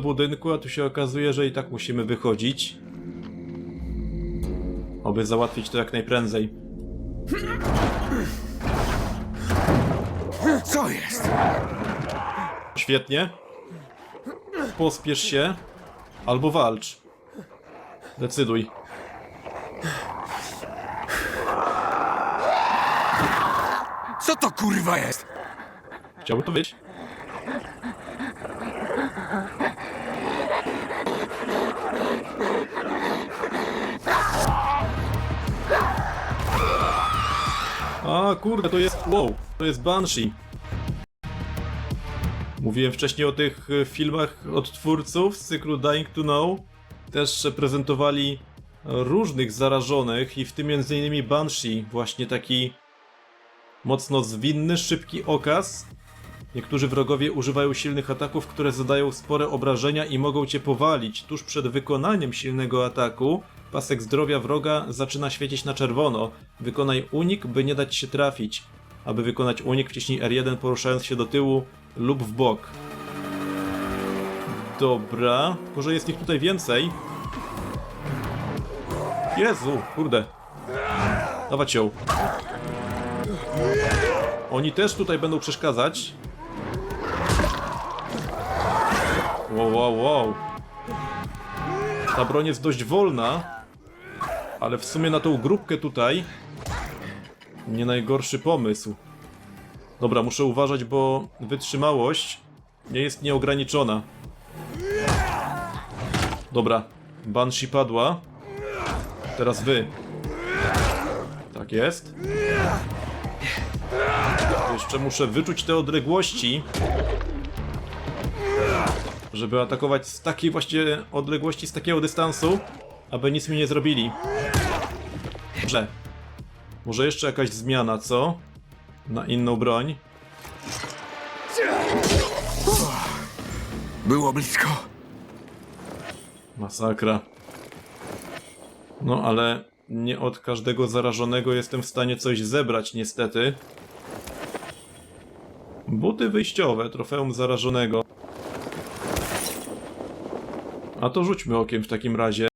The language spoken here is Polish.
budynku, a tu się okazuje, że i tak musimy wychodzić. Oby załatwić to jak najprędzej. Co jest? Świetnie. Pospiesz się. Albo walcz. Decyduj. Co to kurwa jest? Chciałbym to wiedzieć. Kurde, to jest... Wow, to jest Banshee. Mówiłem wcześniej o tych e, filmach od twórców z cyklu Dying to Know. Też prezentowali różnych zarażonych i w tym m.in. Banshee, właśnie taki mocno zwinny, szybki okaz. Niektórzy wrogowie używają silnych ataków, które zadają spore obrażenia i mogą cię powalić. Tuż przed wykonaniem silnego ataku pasek zdrowia wroga zaczyna świecić na czerwono. Wykonaj unik, by nie dać się trafić. Aby wykonać unik, wciśnij R1 poruszając się do tyłu lub w bok. Dobra, tylko że jest ich tutaj więcej. Jezu, kurde. Dawać ją. Oni też tutaj będą przeszkadzać. Wow, wow, wow. Ta broń jest dość wolna, ale w sumie na tą grupkę tutaj nie najgorszy pomysł. Dobra, muszę uważać, bo wytrzymałość nie jest nieograniczona. Dobra, Banshee padła. Teraz wy. Tak jest. Jeszcze muszę wyczuć te odległości, żeby atakować z takiej właśnie odległości, z takiego dystansu, aby nic mi nie zrobili. Dobrze. Może jeszcze jakaś zmiana, co? Na inną broń. Było blisko. Masakra. No ale nie od każdego zarażonego jestem w stanie coś zebrać, niestety. Buty wyjściowe, trofeum zarażonego. A to rzućmy okiem w takim razie.